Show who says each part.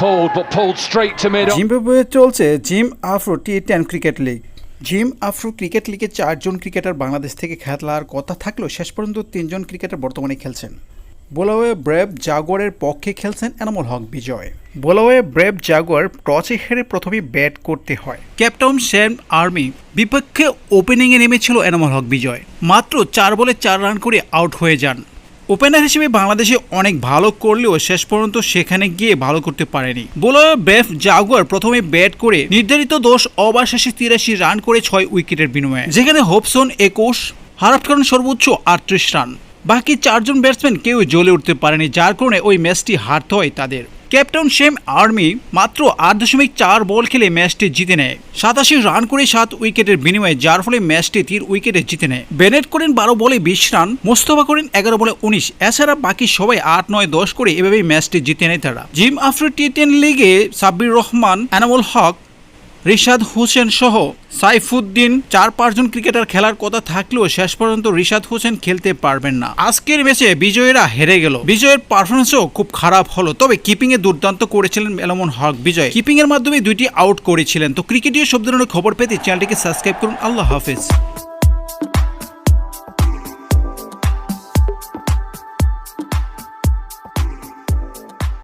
Speaker 1: pulled, but pulled straight to mid.
Speaker 2: Zimbabwe চলছে Zim Afro T ten cricket league. Zim Afro cricket লিগে চারজন cricketer Bangladesh থেকে খেলার কথা থাকলেও শেষ পর্যন্ত তিনজন ক্রিকেটার বর্তমানে খেলছেন। বোলাওয়ে ব্রেভ জাগুয়ারের পক্ষে খেলছেন Enamul Haque Bijoy. Bulawayo brave jaguar টসে হেরে প্রথমেই ব্যাট করতে হয়। ক্যাপ্টেন শ্যাম আর্মি বিপক্ষে ওপেনিংয়ে নেমেছিল এনামুল হক বিজয়। মাত্র চার বলে চার রান করে আউট হয়ে যান। ওপেনার হিসেবে বাংলাদেশে অনেক ভালো করলেও শেষ পর্যন্ত সেখানে গিয়ে ভালো করতে পারেনি। বোলার বেফ জাগুয়ার প্রথমে ব্যাট করে নির্ধারিত দোষ ওভার শেষে তিরাশি রান করে ছয় উইকেটের বিনিময়ে, যেখানে হোপসন একুশ, হারাফ খান সর্বোচ্চ আটত্রিশ রান। বাকি চারজন ব্যাটসম্যান কেউ জ্বলে উঠতে পারেনি, যার কারণে ওই ম্যাচটি হারতে হয় তাদের। ক্যাপ্টেন শেম আর্মি মাত্র আট দশমিক চার বল খেলে ম্যাচটি জিতে নেয়। সাতাশি রান করে সাত উইকেটের বিনিময়ে, যার ফলে ম্যাচটি তিন উইকেটে জিতে নেয়। বেনেট করেন বারো বলে বিশ রান, মোস্তফা করেন এগারো বলে উনিশ। এছাড়া বাকি সবাই আট, নয়, দশ করে এভাবেই ম্যাচটি জিতে নেয় তারা। জিম আফ্রি টি টেন লিগে সাব্বির রহমান অ্যানামুল হক রিশাদ হোসেন সহ সাইফুদ্দিন চার পাঁচজন ক্রিকেটার খেলার কথা থাকলেও শেষ পর্যন্ত রিশাদ হোসেন খেলতে পারবেন না। আজকের ম্যাচে বিজয়ীরা হেরে গেল। বিজয়ের পারফরমেন্সও খুব খারাপ হলো। তবে কিপিং এ দুর্দান্ত করেছিলেন এলমন হক বিজয়। কিপিং এর মাধ্যমে দুইটি আউট করেছিলেন। তো ক্রিকেটীয় সব ধরনের খবর পেতে চ্যানেলটিকে সাবস্ক্রাইব করুন। আল্লাহ হাফিজ।